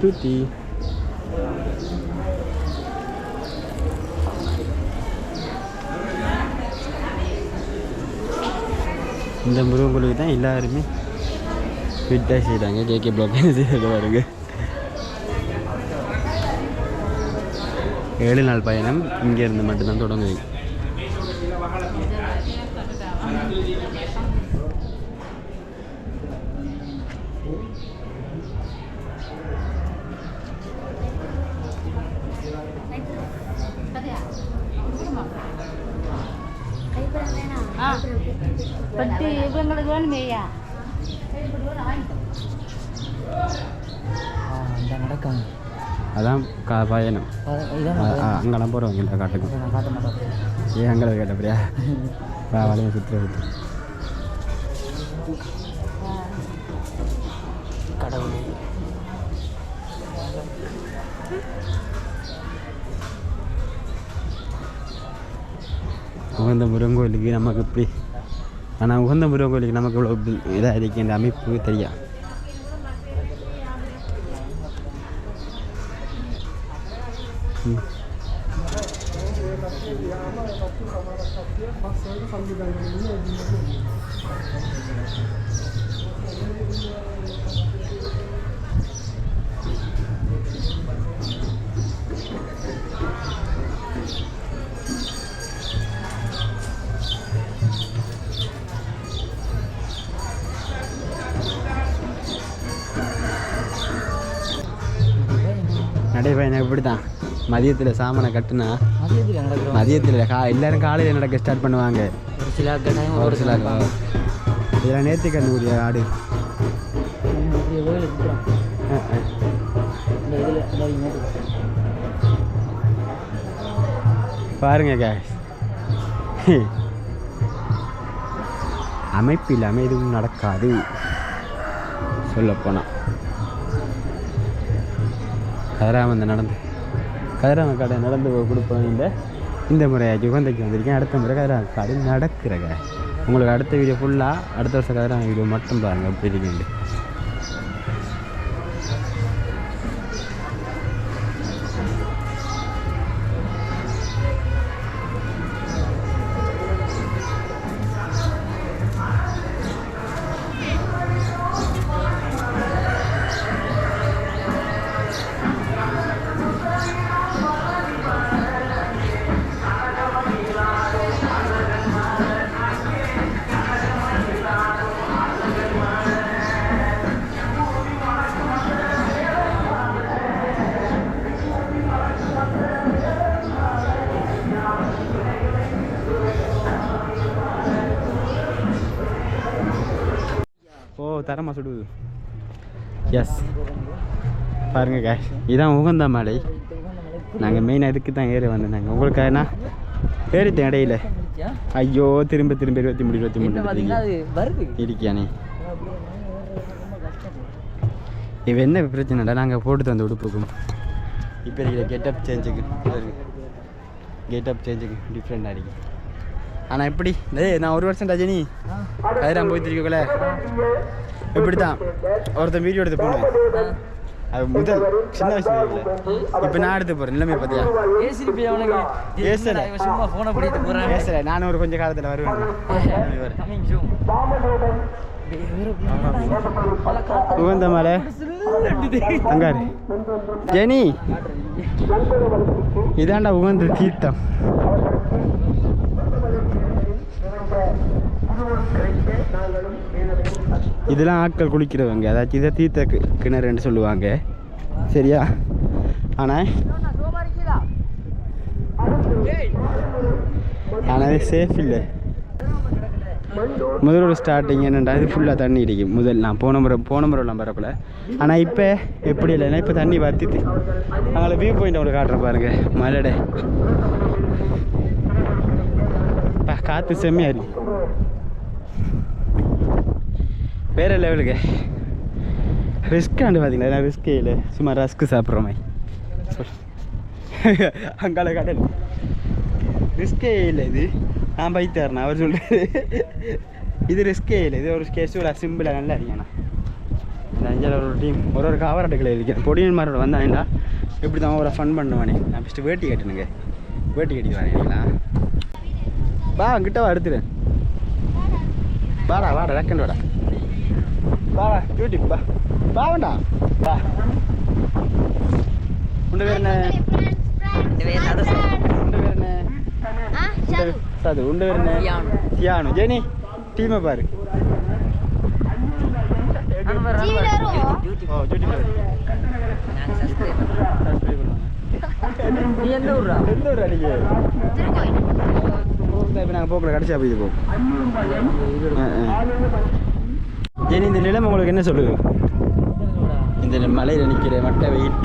தூத்தி இந்த முருகன் தான் எல்லாருமே ஃபிட்டாக செய்கிறாங்க ஜேகே பிளாக் செய்கிறது பாருங்க ஏழு நாள் பயணம் இங்கேருந்து மட்டும்தான் தொடங்குது இந்த அதான் கா பயணம். அங்கெல்லாம் போகிறவங்க இல்லை காட்டுக்கு. ஏன் அங்கே கேட்டப்படியா வளைய சுற்ற சுற்று கடவுளே. உகந்த முருகன் கோயிலுக்கு நமக்கு இப்படி ஆனால் உகந்த முருகன் கோயிலுக்கு நமக்கு இவ்வளோ இதாக இருக்கு இந்த அமைப்பு தெரியும் ம். நடைபயணம் இப்படி தான் மதியத்தில் சாமனை கட்டுனா மதியத்தில் கா எல்லாரும் காலையில் நடக்க ஸ்டார்ட் பண்ணுவாங்க? ஒரு சில ஒரு சில இதெல்லாம் நேர்த்தி கண்டுபிடிய ஆடு. பாருங்க guys. அமைப்பு இல்லாமல் எதுவும் நடக்காது. சொல்லப்போனால் கதிராமந்த நடந்து கதிராம கடை நடந்து கொடுப்போம் இந்த இந்த முறை யுகந்தைக்கு வந்திருக்கேன். அடுத்த முறை கதிராம கடை நடக்கிறங்க. உங்களுக்கு அடுத்த வீடியோ ஃபுல்லாக அடுத்த வருஷம் கதிராம வீடியோ மட்டும் பாருங்கள் எப்படி இருக்குண்டு ஓ தரமா சுடுது? எஸ் பாருங்க கேஷ் இதான் உகந்த மலை. நாங்கள் மெயினாக இதுக்கு தான் ஏறி வந்தோம் நாங்கள் உங்களுக்கு என்ன? ஏறிட்டேன் இடையில. ஐயோ திரும்ப திரும்ப இருபத்தி மூணு இருபத்தி மூணு இருக்கியானே இப்போ என்ன பிரச்சனைடா? நாங்கள் போட்டு தந்த உடுப்புக்கும். இப்போ இருக்கிற கெட்டப் சேஞ்சுக்கு கெட்டப் சேஞ்சுக்கு டிஃப்ரெண்டாக இருக்கு. ஆனால் எப்படி? டேய் நான் ஒரு வருஷம் ரஜினி கதிராம் போய்த்திருக்கல இப்படி தான் ஒருத்தன் வீடியோ எடுத்து போனேன். அது முதல் சின்ன வயசுல இல்லை. இப்போ நான் எடுத்து போகிறேன் நிலைமை பார்த்தியா ஏசல. சும்மா ஃபோனை பிடித்து போகிறான் பேசல நானும் ஒரு கொஞ்சம் காலத்தில் வருவேன். உகந்த மலை. அங்காரு ஜெனி. இதாண்டா உகந்த தீர்த்தம். இதெல்லாம் ஆட்கள் குளிக்கிறவங்க. அதாச்சும் இதை தீர்த்த கிணறுன்னு சொல்லுவாங்க. சரியா? ஆனால் ஆனால் இது சேஃப் இல்லை. முதல் ஒரு ஸ்டார்டிங் என்னண்டா? இது ஃபுல்லாக தண்ணி அடிக்கும். முதல் நான் போன முறை போன முறைலாம் வரக்குள்ள ஆனால் இப்போ எப்படி இல்லைன்னா இப்போ தண்ணி வத்திட்டு அவங்கள வியூ பாயிண்ட் அவங்க காட்டுறேன் பாருங்க. மலடை. காற்று செம்மையாக இருக்கு. வேறு லெவலுக்கு ரிஸ்க் ஆண்டு பார்த்தீங்களா நான் இல்லை சும்மா ரஸ்க்கு சாப்பிட்ற மாதிரி. சொல் அங்கால கடல் ரிஸ்கே இல்லை இது. நான் பைத்தாருண்ணா அவர் சொல்கிறாரு இது ரிஸ்கே இல்லை. இது ஒரு கேஷுவலாக சிம்பிளாக நல்லா இருக்கேண்ணா இந்த இதில் ஒரு டீம் ஒரு ஒரு காவராட்டுகளை இருக்கேன் பொடியன் மாதிரி வந்தாங்களா இப்படி தான் ஒரு ஃபன் பண்ணுவானே. நான் ஃபஸ்ட்டு வேட்டி கட்டணுங்க வேட்டி கட்டிட்டு வரீங்களா வா கிட்ட வா எடுத்துரு. வாடா வாடா ரெக்கண்ட் வாடா. வேண்டாம் வா உண்டு பேர் என்ன உண்டு பேர் என்ன உண்டு- சது உண்டு என்ன தியானு. ஜெனி டீமை பாரு எந்த ஊர்ரா எந்த ஒரு அடிக்கு இப்போ நாங்கள் போக்கல கடைசியாக போய் இது போகும் ஜெனி இந்த நிலைமை உங்களுக்கு என்ன சொல்லுது? இந்த மலையில் நிற்கிற மட்டை வெயில்.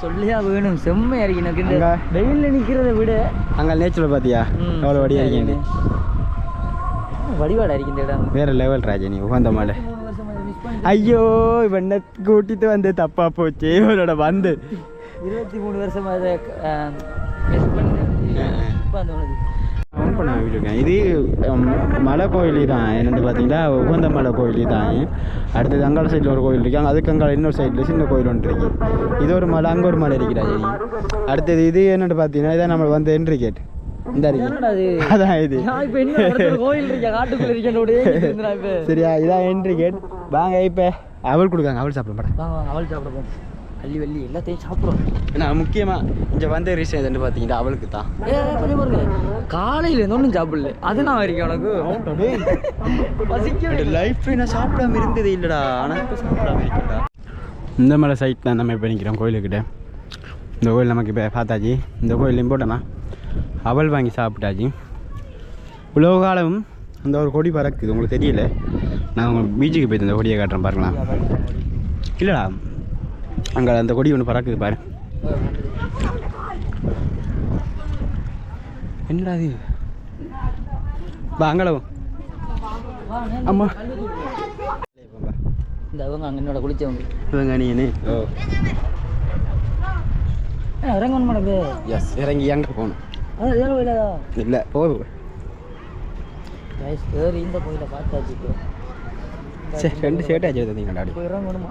சொல்லியா வேணும். செம்மையா இருக்கு எனக்கு இந்த? வெயில்ல நிக்கிறத விட அங்கே நேச்சுரல் பார்த்தியா எவ்வளோ செம்மையா இருக்கீங்க. வடிவாடா இருக்கு இந்த இடம்? வேற லெவல் ராஜினி உகந்த மலை. ஐயோ இவனை கூட்டிட்டு வந்து தப்பா போச்சு? இவனோட வந்து இருபத்தி மூணு வருஷமா இதை மிஸ் பண்ணி வச்சுருக்கேன் இது மலை கோயில் தான் என்னென்னு பார்த்தீங்கன்னா உகந்த மலை கோயில் தான் அடுத்தது அங்காள சைடில் ஒரு கோயில் இருக்கு. அங்க அதுக்கு அங்காள இன்னொரு சைடில் சின்ன கோயில் ஒன்று இருக்கு. இது ஒரு மலை அங்கே ஒரு மலை இருக்கிறா சரி அடுத்தது இது என்னென்னு பார்த்தீங்கன்னா இதான் நம்மளுக்கு வந்து இருக்கேன் இப்போ சரியா இதான் என்ட்ரிகேட் வாங்க இப்போ. அவள் கொடுக்காங்க அவள் சாப்பிட மாட்டேன் அவள் சாப்பிட அள்ளி வள்ளி எல்லாத்தையும் சாப்பிட்றோம். நான் முக்கியமாக இங்கே வந்த ரீசன் எதுன்னு பார்த்தீங்கன்னா அவளுக்கு தான். காலையில இருந்து ஒன்றும் சாப்பிடல. அது நான் வரைக்கும் உனக்கு. பசிக்கவே லைஃப் நான் சாப்பிடாம இருந்தது இல்லைடா. ஆனால் இப்போ சாப்பிடாம இருக்கேன்டா. இந்த மலை சைட் தான் நம்ம இப்போ நிற்கிறோம் கோயிலுக்கிட்ட. இந்த கோயில் நமக்கு இப்போ பார்த்தாச்சு. இந்த கோயில் இம்போர்ட்டனா அவல் வாங்கி சாப்பிட்டாச்சு. உலக காலம் அந்த ஒரு கொடி பறக்குது. உங்களுக்கு தெரியல? நான் உங்கள் பீச்சுக்கு போயிட்டு இந்த கொடியை காட்டுறேன் பாருங்களா இல்லைடா. அங்கே அந்த கொடி ஒன்று பறக்குது பாரு. என்னடா இது? வா அங்களவும் அம்மா. இந்த அவங்க அங்கே என்னோட குளிச்சவங்க. இவங்க நீனு ஓ. இறங்கணும் மாட்டேங்குது எஸ் இறங்கி எங்கே போகணும். அது இல்லை போ. ஏறி இந்த கோயிலை பார்த்தாச்சு சரி ரெண்டு டாடி இப்போ இறங்கணுமா?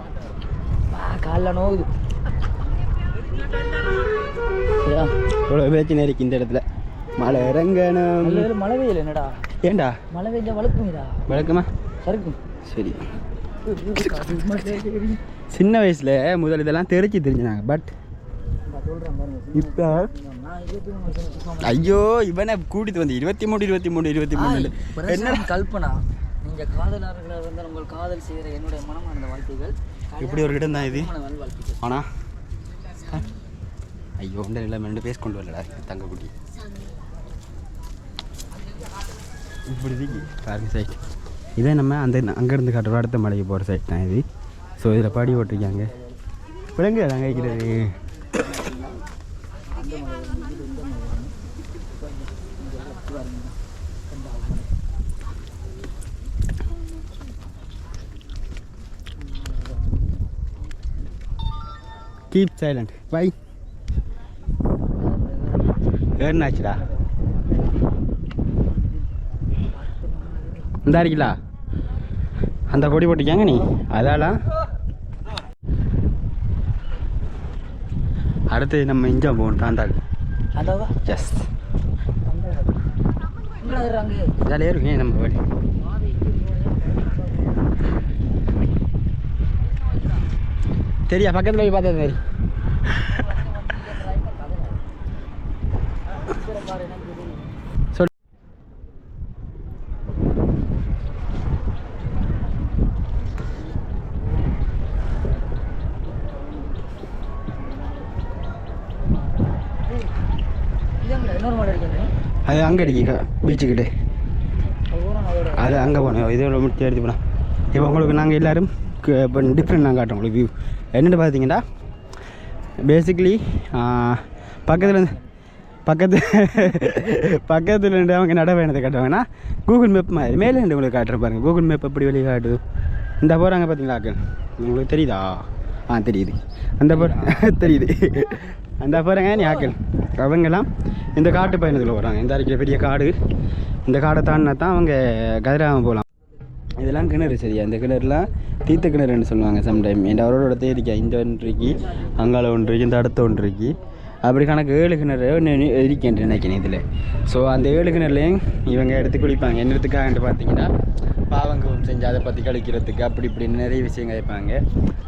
காலைல நோவுது. இவ்வளோ பிரச்சனை இருக்கு இந்த இடத்துல. மழை இறங்கணும். மழை பெய்யல என்னடா? ஏண்டா? மழை பெய்ஞ்சா வளர்க்குங்கடா வழக்கமா? சறுக்கும். சரி. சின்ன வயசில் முதல் இதெல்லாம் தெரிச்சு தெரிஞ்சினாங்க பட் இப்போ ஐயோ இவனை கூட்டிட்டு வந்து இருபத்தி மூணு இருபத்தி மூணு இருபத்தி மூணு என்ன? கல்பனா நீங்க காதலர்களாக இருந்தால் உங்கள் காதல் செய்கிற என்னுடைய மனமார்ந்த வாழ்த்துகள் இப்படி ஒரு இடம் தான் இது? திருமண நல்வாழ்த்துக்கள். ஆனா? ஐயோ இந்த நிலைமை ரெண்டு பேஸ் கொண்டு வரலடா தங்க குட்டி இப்படி பாருங்க சைட் இதே நம்ம அந்த அங்கேருந்து காட்டுற அடுத்த மலைக்கு போகிற சைட் தான் இது. ஸோ இதில் படி போட்டிருக்காங்க. விலங்கு நாங்கள் வைக்கிறது கீப் சைலண்ட் பை ஏன்னாச்சுடா இந்த இருக்கீங்களா அந்த கொடி போட்டிருக்காங்க நீ? அதால? அடுத்து நம்ம இஞ்சா போகணும் அதாவா? எஸ் ஜாலியாக இருக்குங்க நம்ம வழி தெரியா? பக்கத்தில் போய் பார்த்தா சரி சொல் இருக்கீங்க அது அங்கே அடிக்க பீச்சுக்கிட்டே அது அங்கே போனோம். இதோட முடிச்சு எடுத்து போனோம். இப்போ உங்களுக்கு நாங்கள் எல்லோரும் இப்போ டிஃப்ரெண்ட் நாங்கள் காட்டுறோம் உங்களுக்கு வியூ என்னென்னு பார்த்தீங்கன்னா பேசிக்கலி பக்கத்தில் இருந்து பக்கத்து பக்கத்தில் இருந்து அவங்க நடப்பயணத்தை காட்டுவாங்கன்னா கூகுள் மேப் மாதிரி மேலே இருந்து உங்களுக்கு காட்டுறேன் பாருங்கள் கூகுள் மேப் எப்படி வெளியே காட்டுது இந்த போகிறாங்க பார்த்தீங்களா ஆக்கள் உங்களுக்கு தெரியுதா? ஆ தெரியுது. அந்த போற தெரியுது. அந்த போகிறாங்க நீ ஆக்கள். அவங்கெல்லாம் இந்த காட்டு பயணத்தில் போகிறாங்க இந்த அரைக்கிற பெரிய காடு. இந்த காடை தாண்டினா தான் அவங்க கதிராம போகலாம். இதெல்லாம் கிணறு சரியா இந்த கிணறுலாம் தீர்த்த கிணறுன்னு சொல்லுவாங்க சம்டைம் என் அவரோட தேரிக்கா இந்த ஒன்று இருக்கு அங்கால ஒன்று இருக்கு இந்த அடுத்த ஒன்று இருக்கு அப்படி கணக்கு ஏழு கிணறு ஒன்று இருக்கேன் நினைக்கிறேன் இதில். ஸோ அந்த ஏழு கிணறுலையும் இவங்க எடுத்து குளிப்பாங்க. என்னத்துக்காகன்ட்டு பார்த்தீங்கன்னா பாவங்கவும் செஞ்சு அதை பற்றி கழிக்கிறதுக்கு அப்படி இப்படின்னு நிறைய விஷயங்கள் வைப்பாங்க.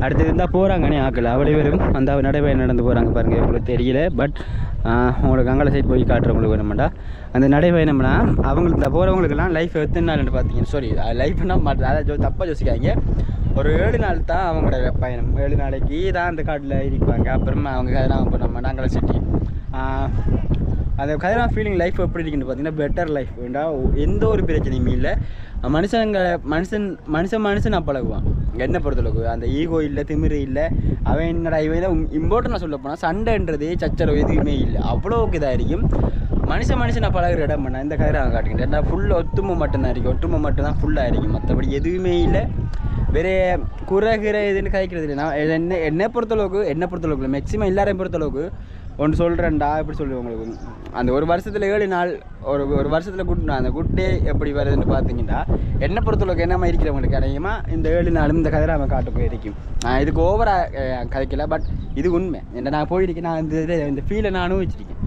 அடுத்தது இருந்தால் போகிறாங்கன்னே ஆக்கள். அவ்வளோ பேரும் அந்த நடைபயணம் நடந்து போகிறாங்க பாருங்கள் உங்களுக்கு தெரியல பட் உங்களுக்கு அங்கால சைட் போய் காட்டுறவங்களுக்கு வேணுமாண்டா. அந்த நடைபயணம்னா அவங்களுக்கு இந்த போகிறவங்களுக்குலாம் லைஃப் எத்தனை நாள்னு பார்த்தீங்கன்னா சாரி லைஃப்னா மாட்டேன் அதை தப்பாக யோசிக்காங்க ஒரு ஏழு நாள் தான் அவங்களோட பயணம். ஏழு நாளைக்கு தான் அந்த காட்டில் இருப்பாங்க. அப்புறமா அவங்க கதிராம பண்ண மாட்டாங்கள சிட்டி அந்த கதிராம ஃபீலிங் லைஃப் எப்படி இருக்குன்னு பார்த்தீங்கன்னா பெட்டர் லைஃப் வேண்டா எந்த ஒரு பிரச்சனையுமே இல்லை. மனுஷங்க மனுஷன் மனுஷன் மனுஷன் பழகுவான். என்ன பொறுத்தளவுக்கு. அந்த ஈகோ இல்லை திமிரு இல்லை. அவன் என்னடா இவன் தான் இம்பார்ட்டண்டாக சொல்ல போனால் சண்டைன்றது சச்சரவு எதுவுமே இல்லை. அவ்வளோக்கு இதாக இருக்கும். மனுஷன் மனுஷனை பழகுற இடம் பண்ண இந்த கதிரை அவன் காட்டுக்கிட்டேன் ஏன்னா ஃபுல்லாக ஒத்துமை மட்டும்தான் இருக்கும் ஒற்றுமை மட்டும்தான் ஃபுல்லாக இருக்கும் மற்றபடி எதுவுமே இல்லை. வேற குறை கிறை இதுன்னு கதைக்கிறது இல்லை நான் என்ன என்னை பொறுத்தளவுக்கு என்னை பொறுத்தளவுக்கு இல்லை மேக்ஸிமம் எல்லாரையும் பொறுத்தளவுக்கு ஒன்று சொல்கிறேன்டா எப்படி சொல்லுவேன் உங்களுக்கு அந்த ஒரு வருஷத்தில் ஏழு நாள் ஒரு ஒரு வருஷத்தில் குட் அந்த குட் டே எப்படி வருதுன்னு பார்த்தீங்கன்னா என்னை பொறுத்தளவுக்கு என்னமா இருக்கிறவங்களுக்கு அதிகமாக இந்த ஏழு நாளும் இந்த கதிரை அவன் காட்டு போயிருக்கும் நான் இதுக்கு ஓவராக கதைக்கல பட் இது உண்மை என்ன நான் போயிருக்கேன் நான் இந்த இதை இந்த ஃபீலை நான் அனுபவிச்சிருக்கேன்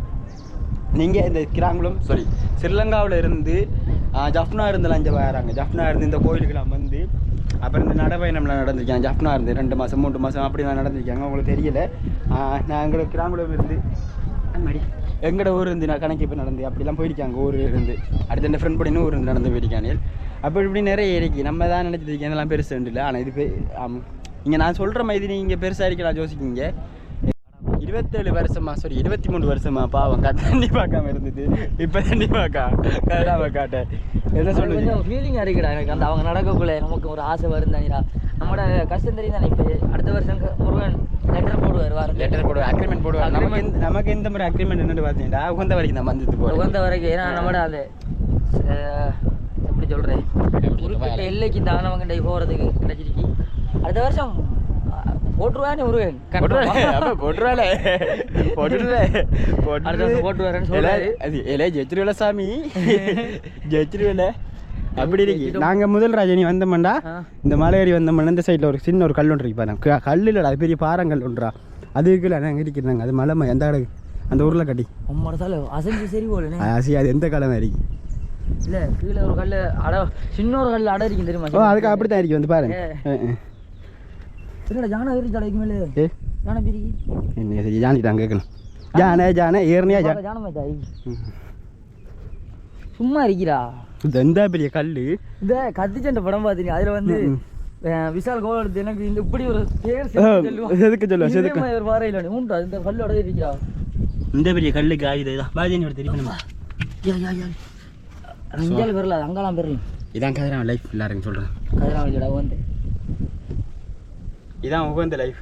நீங்கள் இந்த கிராங்குளம் சாரி ஸ்ரீலங்காவில் இருந்து ஜஃப்னா இருந்தெல்லாம் இங்கே வராங்க ஜஃப்னா இருந்து இந்த கோயிலுக்கெல்லாம் வந்து அப்புறம் இந்த நடைபயணம்லாம் நடந்திருக்கேன் ஜஃப்னா இருந்து ரெண்டு மாதம் மூன்று மாதம் அப்படிலாம் நடந்திருக்காங்க. உங்களுக்கு தெரியல. நான் எங்களுக்கு கிராங்குளம் இருந்து அம்மாடி எங்களோட ஊர் இருந்து நான் கணக்கு இப்போ நடந்து அப்படிலாம் போயிருக்காங்க. ஊர் இருந்து. அடுத்த என் ஃப்ரெண்ட் படினு ஊர் இருந்து நடந்து போயிருக்காங்க. அப்படி இப்படி நிறைய இருக்கு. நம்ம தான் நினச்சிட்டு இருக்கேன். இதெல்லாம் பெருசு இல்லை. ஆனால் இது பெ இங்கே நான் சொல்கிற மாதிரி நீங்கள் பெருசாக இருக்கலாம் யோசிக்கிங்க. இருபத்தேழு வருஷமா சாரி இருபத்தி மூணு வருஷமா பாவம் தண்ணி பார்க்காம இருந்தது இப்போ தண்ணி பார்க்கா கதிராம காட்ட என்ன சொல்லுது? கொஞ்சம் ஃபீலிங் இருக்குடா எனக்கு அந்த அவங்க நடக்கக்குள்ள நமக்கு ஒரு ஆசை வரும் தானிடா நம்மளோட கஷ்டம் தெரியும் தானே இப்போ? அடுத்த வருஷம் முருகன் லெட்டர் போடுவார் லெட்டர் போடுவோம் அக்ரிமெண்ட் போடுவோம் நமக்கு எந்த- நமக்கு எந்த மாதிரி அக்ரிமெண்ட் என்னன்னு பார்த்தீங்கன்னா உகந்த வரைக்கும் நம்ம வந்துட்டு போகிறோம் உகந்த வரைக்கும் ஏன்னா நம்மட அந்த அஹ், எப்படி சொல்கிறேன் குறிப்பிட்ட எல்லைக்கு தானவங்கிட்ட போகிறதுக்கு கிடைச்சிருக்கு. அடுத்த வருஷம் போட்டுருவானே அப்ப போட்டுருவாளே. போட்டுருவாருன்னு சொல்றாரு. அது ஏலே ஜெயிச்சிருவேல சாமி. ஜெயிச்சிருவேல. அப்படி இருக்கு. நாங்க முதல் ராஜனி வந்தோம்டா. இந்த மலையேறி வந்தோம்னா இந்த சைடில் ஒரு சின்ன ஒரு கல் ஒன்று இருக்கு பாருங்க க- கல் இல்லடா அது பெரிய பாறங்கல் ஒன்றா அதுக்குள்ள நாங்கள் இருக்கிறாங்க அது மலை ம- எந்த கடை? அந்த ஊரில் கட்டி. அசைஞ்சு சரி போலனே ஆசி அது எந்த காலம் இருக்கு இல்ல கீழே ஒரு கல்லு அட சின்ன ஒரு கல்லு அட இருக்கும் தெரியுமா? அதுக்கு அப்படி தான் இருக்கு வந்து பாருங்க. ஜான மேலே ஏ ஜான என்ன சரி கேட்கணும் சும்மா இருக்கிறா இது எந்த பெரிய கல் இந்த கத்திச்சண்டை படம் பார்த்தீங்க அதுல வந்து விஷால் கோல் எடுத்து எனக்கு இந்த இப்படி ஒரு பேர். எதுக்கு சொல்லுவா? மாதிரி ஒரு ஒன்று உண்டா இந்த கல்லோட இருக்கிறா இந்த பெரிய கல்லுக்கு ஆயுதம் இதான் தெரியும் யா யா யா இந்தியாவில் பெறல அங்கெல்லாம் பெறல இதான் கதிராம லைஃப் எல்லாருக்கும் சொல்கிறேன் கதிராமலியோட வந்து இதான் உகந்த லைஃப்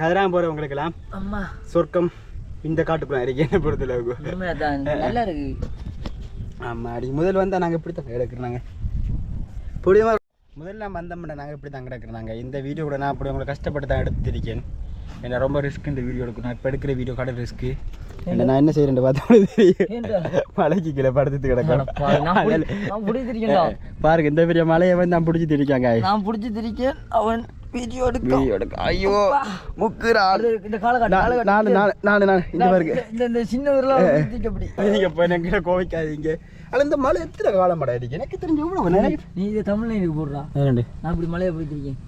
கதிராம போகிறவங்களுக்கெல்லாம் அம்மா. சொர்க்கம் இந்த காட்டுக்குள்ள இருக்கு என்ன பொறுத்தளவுக்கு. நல்லா இருக்கு. ஆமாம் அடி முதல் வந்தால் நாங்கள் இப்படி தான் கிடக்குறாங்க புரியுமா முதல்ல நம்ம வந்தோம்னா நாங்கள் இப்படி தான் கிடக்குறாங்க. இந்த வீடியோ கூட நான் அப்படி உங்களை கஷ்டப்பட்டு தான் எடுத்திருக்கேன். என்ன ரொம்ப ரிஸ்க் இந்த வீடியோ எடுக்கும் நான் இப்போ எடுக்கிற வீடியோ கடை ரிஸ்க்கு என்ன நான் என்ன செய்யறேன் பார்த்தா தெரியும்? மலைக்கு கீழே படுத்துட்டு பிடிச்சிருக்கேன்டா பாருங்க இந்த பெரிய மலையை வந்து நான் பிடிச்சி திரிக்காங்க நான் பிடிச்சி திரிக்கேன். அவன் வீடியோ எடுக்க வீடியோ எடுக்க ஐயோ முக்குறா இந்த காலகட்டம் நாலு நாலு நாலு நாலு நாலு இந்த பாருங்க. இந்த இந்த சின்ன விரலாம் அப்படி நீங்க இப்போ எனக்கு கோவிக்காதீங்க. அதில் இந்த மலை எத்தனை காலம் அடிக்கு எனக்கு தெரிஞ்ச எவ்வளோ நினைக்கிறேன் நீ இதை தமிழ்ல எனக்கு போடுறா? நான் இப்படி மலையை போயிட்டு இருக்கேன்